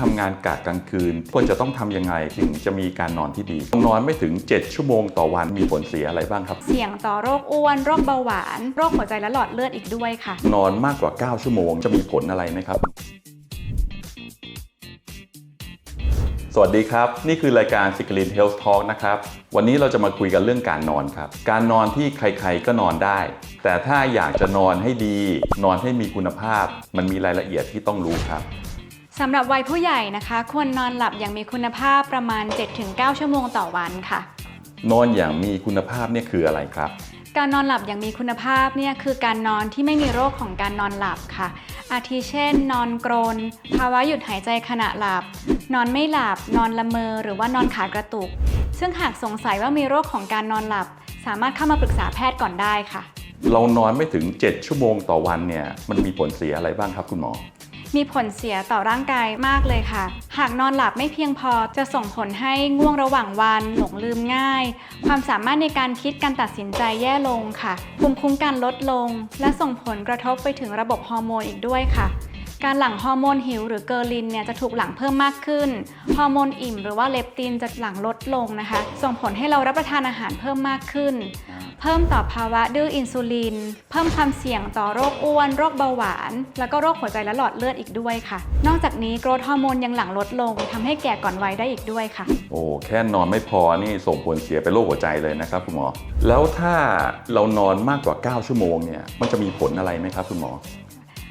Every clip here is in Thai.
ทำงานกะกลางคืน ควรจะต้องทำยังไงถึงจะมีการนอนที่ดีนอนไม่ถึง 7 ชั่วโมงต่อวันมีผลเสียอะไรบ้างครับ เสี่ยงต่อโรคอ้วนโรคเบาหวาน โรคหัวใจและหลอดเลือดอีกด้วยค่ะ นอนมากกว่า 9 ชั่วโมงจะมีผลอะไรไหมครับสวัสดีครับ นี่คือรายการ s i c l i n Health Talk นะครับ วันนี้เราจะมาคุยกันเรื่องการนอนครับ การนอนที่ใครๆก็นอนได้ แต่ถ้าอยากจะนอนให้ดี นอนให้มีคุณภาพ มันมีรายละเอียดที่ต้องรู้ครับ สำหรับวัยผู้ใหญ่นะคะ ควรนอนหลับอย่างมีคุณภาพประมาณ 7-9 ชั่วโมงต่อวันค่ะ นอนอย่างมีคุณภาพเนี่ยคืออะไรครับ การนอนหลับอย่างมีคุณภาพเนี่ยคือการนอนที่ไม่มีโรคของการนอนหลับค่ะ อาทิเช่น นอนกรน ภาวะหยุดหายใจขณะหลับ นอนไม่หลับ นอนละเมอ หรือว่านอนขากระตุก ซึ่งหากสงสัยว่ามีโรคของการนอนหลับ สามารถเข้ามาปรึกษาแพทย์ก่อนได้ค่ะ เรานอนไม่ถึง 7 ชั่วโมงต่อวันเนี่ยมันมีผลเสียอะไรบ้างครับคุณหมอ มีผลเสียต่อร่างกายมากเลยค่ะ หากนอนหลับไม่เพียงพอจะส่งผลให้ง่วงระหว่างวัน หลงลืมง่าย ความสามารถในการคิดการตัดสินใจแย่ลงค่ะ ภูมิคุ้มกันลดลง และส่งผลกระทบไปถึงระบบฮอร์โมนอีกด้วยค่ะ การหลั่งฮอร์โมนหิวหรือเกอร์ลินเนี่ยจะถูกหลั่งเพิ่มมากขึ้น ฮอร์โมนอิ่มหรือว่าเลปตินจะหลั่งลดลงนะคะ ส่งผลให้เรารับประทานอาหารเพิ่มมากขึ้น เพิ่มต่อภาวะดื้ออินซูลิน เพิ่มความเสี่ยงต่อโรคอ้วน โรคเบาหวาน แล้วก็โรคหัวใจและหลอดเลือดอีกด้วยค่ะ นอกจากนี้โกรทฮอร์โมนยังหลั่งลดลงทำให้แก่ก่อนวัยได้อีกด้วยค่ะ โอ้แค่นอนไม่พอนี่ส่งผลเสียไปโรคหัวใจเลยนะครับคุณหมอ แล้วถ้าเรานอนมากกว่า 9 ชั่วโมงเนี่ยมันจะมีผลอะไรไหมครับคุณหมอ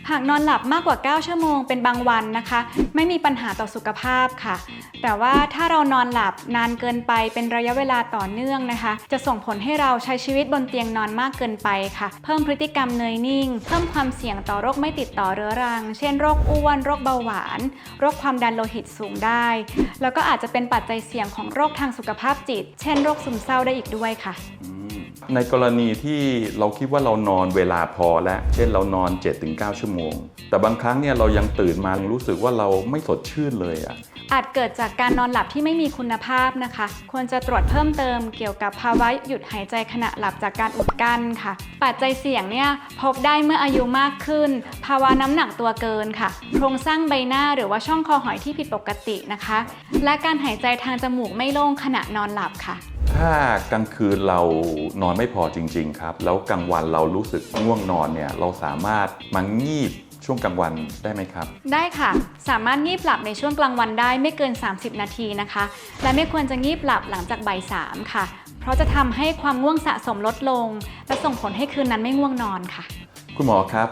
หากนอนหลับมากกว่า 9 ชั่วโมงเป็นบางวันนะคะ ไม่มีปัญหาต่อสุขภาพค่ะ แต่ว่าถ้าเรานอนหลับนานเกินไปเป็นระยะเวลาต่อเนื่องนะคะ จะส่งผลให้เราใช้ชีวิตบนเตียงนอนมากเกินไปค่ะ เพิ่มพฤติกรรมเนยนิ่ง เพิ่มความเสี่ยงต่อโรคไม่ติดต่อเรื้อรัง เช่นโรคอ้วนโรคเบาหวาน โรคความดันโลหิตสูงได้ แล้วก็อาจจะเป็นปัจจัยเสี่ยงของโรคทางสุขภาพจิต เช่นโรคซึมเศร้าได้อีกด้วยค่ะ ในกรณีที่เราคิดว่าเรานอนเวลาพอแล้ว เช่นเรานอน 7-9 ชั่วโมง แต่บางครั้งเนี่ยเรายังตื่นมารู้สึกว่าเราไม่สดชื่นเลยอะอาจเกิดจากการนอนหลับที่ไม่มีคุณภาพนะคะ ควรจะตรวจเพิ่มเติมเกี่ยวกับภาวะหยุดหายใจขณะหลับจากการอุดกั้นค่ะ ปัจจัยเสี่ยงเนี่ยพบได้เมื่ออายุมากขึ้น ภาวะน้ำหนักตัวเกินค่ะ โครงสร้างใบหน้าหรือว่าช่องคอหอยที่ผิดปกตินะคะ และการหายใจทางจมูกไม่โล่งขณะนอนหลับค่ะ ถ้ากลางคืนเรานอนไม่พอจริง ๆ ครับ แล้วกลางวันเรารู้สึกง่วงนอนเนี่ยเราสามารถมางีบช่วงกลางวันได้ไหมครับ ได้ค่ะ สามารถงีบหลับในช่วงกลางวันได้ไม่เกิน 30 นาทีนะคะ และไม่ควรจะงีบหลับหลังจากบ่ายสามค่ะ เพราะจะทำให้ความง่วงสะสมลดลง และส่งผลให้คืนนั้นไม่ง่วงนอนค่ะ คุณหมอครับ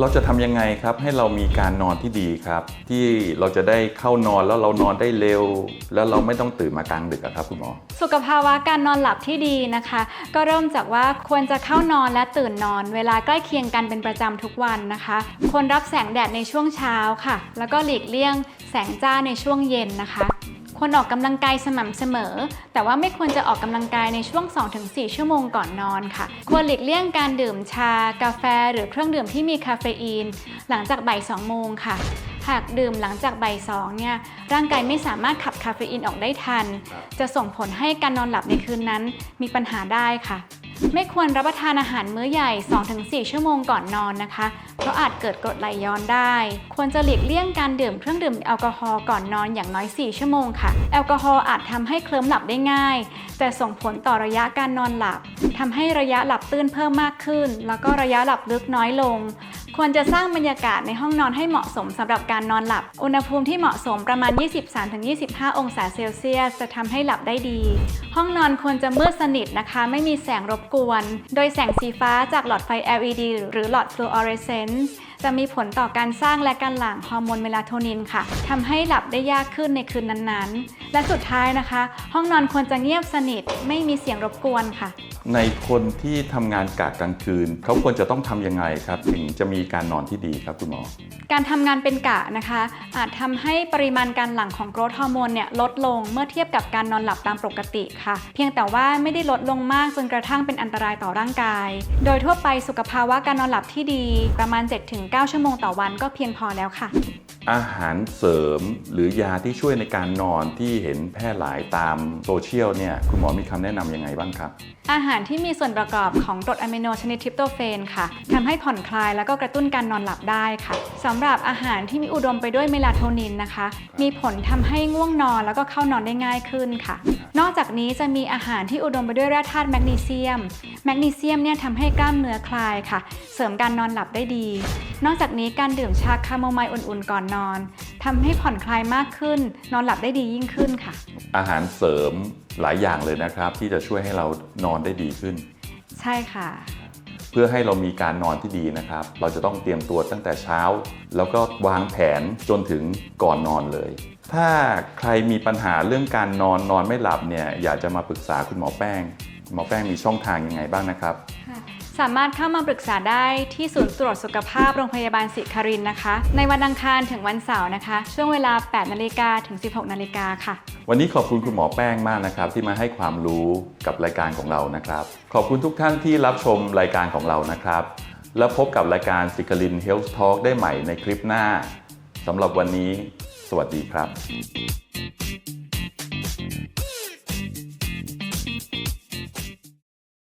เราจะทำยังไงครับให้เรามีการนอนที่ดีครับ ที่เราจะได้เข้านอนแล้วเรานอนได้เร็ว แล้วเราไม่ต้องตื่นมากลางดึกอะครับคุณหมอ สุขภาวะการนอนหลับที่ดีนะคะ ก็เริ่มจากว่าควรจะเข้านอนและตื่นนอน เวลาใกล้เคียงกันเป็นประจำทุกวันนะคะควรรับแสงแดดในช่วงเช้าค่ะ แล้วก็หลีกเลี่ยงแสงจ้าในช่วงเย็นนะคะ ควรออกกำลังกายสม่ำเสมอ แต่ว่าไม่ควรจะออกกำลังกายในช่วง 2-4 ชั่วโมงก่อนนอนค่ะ ควรหลีกเลี่ยงการดื่มชา กาแฟ หรือเครื่องดื่มที่มีคาเฟอีน หลังจากบ่าย2โมงค่ะหากดื่มหลังจากบ่ายสองเนี่ยร่างกายไม่สามารถขับคาเฟอีนออกได้ทัน จะส่งผลให้การนอนหลับในคืนนั้นมีปัญหาได้ค่ะ ไม่ควรรับประทานอาหารมื้อใหญ่ 2-4 ชั่วโมงก่อนนอนนะคะ เพราะอาจเกิดกรดไหลย้อนได้ ควรจะหลีกเลี่ยงการดื่มเครื่องดื่มแอลกอฮอล์ก่อนนอนอย่างน้อย 4 ชั่วโมงค่ะ แอลกอฮอล์อาจทำให้เคลิ้มหลับได้ง่าย แต่ส่งผลต่อระยะการนอนหลับทำให้ระยะหลับตื้นเพิ่มมากขึ้น แล้วก็ระยะหลับลึกน้อยลง ควรจะสร้างบรรยากาศในห้องนอนให้เหมาะสมสำหรับการนอนหลับ อุณหภูมิที่เหมาะสมประมาณ 23-25 องศาเซลเซียส จะทำให้หลับได้ดี ห้องนอนควรจะมืดสนิทนะคะ ไม่มีแสงรบกวน โดยแสงสีฟ้าจากหลอดไฟ LED หรือหลอดฟลูออเรสเซนซ์จะมีผลต่อการสร้างและการหลั่งฮอร์โมนเมลาโทนินค่ะทำให้หลับได้ยากขึ้นในคืนนั้นๆ และสุดท้ายนะคะ ห้องนอนควรจะเงียบสนิท ไม่มีเสียงรบกวนค่ะ ในคนที่ทำงานกะกลางคืน เขาควรจะต้องทำยังไงครับ ถึงจะมีการนอนที่ดีครับคุณหมอ การทำงานเป็นกะนะคะ อาจทำให้ปริมาณการหลั่งของโกรทฮอร์โมนเนี่ยลดลงเมื่อเทียบกับการนอนหลับตามปกติค่ะ เพียงแต่ว่าไม่ได้ลดลงมากจนกระทั่งเป็นอันตรายต่อร่างกาย โดยทั่วไปสุขภาวะการนอนหลับที่ดี ประมาณ 7-9 ชั่วโมงต่อวันก็เพียงพอแล้วค่ะ อาหารเสริมหรือยาที่ช่วยในการนอนที่เห็นแพร่หลายตามโซเชียลเนี่ยคุณหมอมีคำแนะนำยังไงบ้างครับ อาหารที่มีส่วนประกอบของกรดอะมิโนชนิดทริปโตเฟนค่ะทำให้ผ่อนคลายแล้วก็กระตุ้นการนอนหลับได้ค่ะสำหรับอาหารที่มีอุดมไปด้วยเมลาโทนินนะคะ มีผลทำให้ง่วงนอนแล้วก็เข้านอนได้ง่ายขึ้นค่ะ นอกจากนี้จะมีอาหารที่อุดมไปด้วยแร่ธาตุแมกนีเซียม แมกนีเซียมเนี่ยทำให้กล้ามเนื้อคลายค่ะ เสริมการนอนหลับได้ดี นอกจากนี้การดื่มชาคาโมไมล์อุ่นๆก่อนนอนทำให้ผ่อนคลายมากขึ้น นอนหลับได้ดียิ่งขึ้นค่ะ อาหารเสริมหลายอย่างเลยนะครับ ที่จะช่วยให้เรานอนได้ดีขึ้น ใช่ค่ะ เพื่อให้เรามีการนอนที่ดีนะครับ เราจะต้องเตรียมตัวตั้งแต่เช้า แล้วก็วางแผนจนถึงก่อนนอนเลย ถ้าใครมีปัญหาเรื่องการนอนนอนไม่หลับเนี่ยอยากจะมาปรึกษาคุณหมอแป้งคุณหมอแป้งมีช่องทางยังไงบ้างนะครับค่ะ สามารถเข้ามาปรึกษาได้ที่ศูนย์ตรวจสุขภาพโรงพยาบาลศิครินนะคะ ในวันอังคารถึงวันเสาร์นะคะ ช่วงเวลา 8 นาฬิกาถึง 16 นาฬิกาค่ะ วันนี้ขอบคุณคุณหมอแป้งมากนะครับ ที่มาให้ความรู้กับรายการของเรานะครับ ขอบคุณทุกท่านที่รับชมรายการของเรานะครับ แล้วพบกับรายการสิกลิน Health Talk ได้ใหม่ในคลิปหน้าสำหรับวันนี้ สวัสดีครับ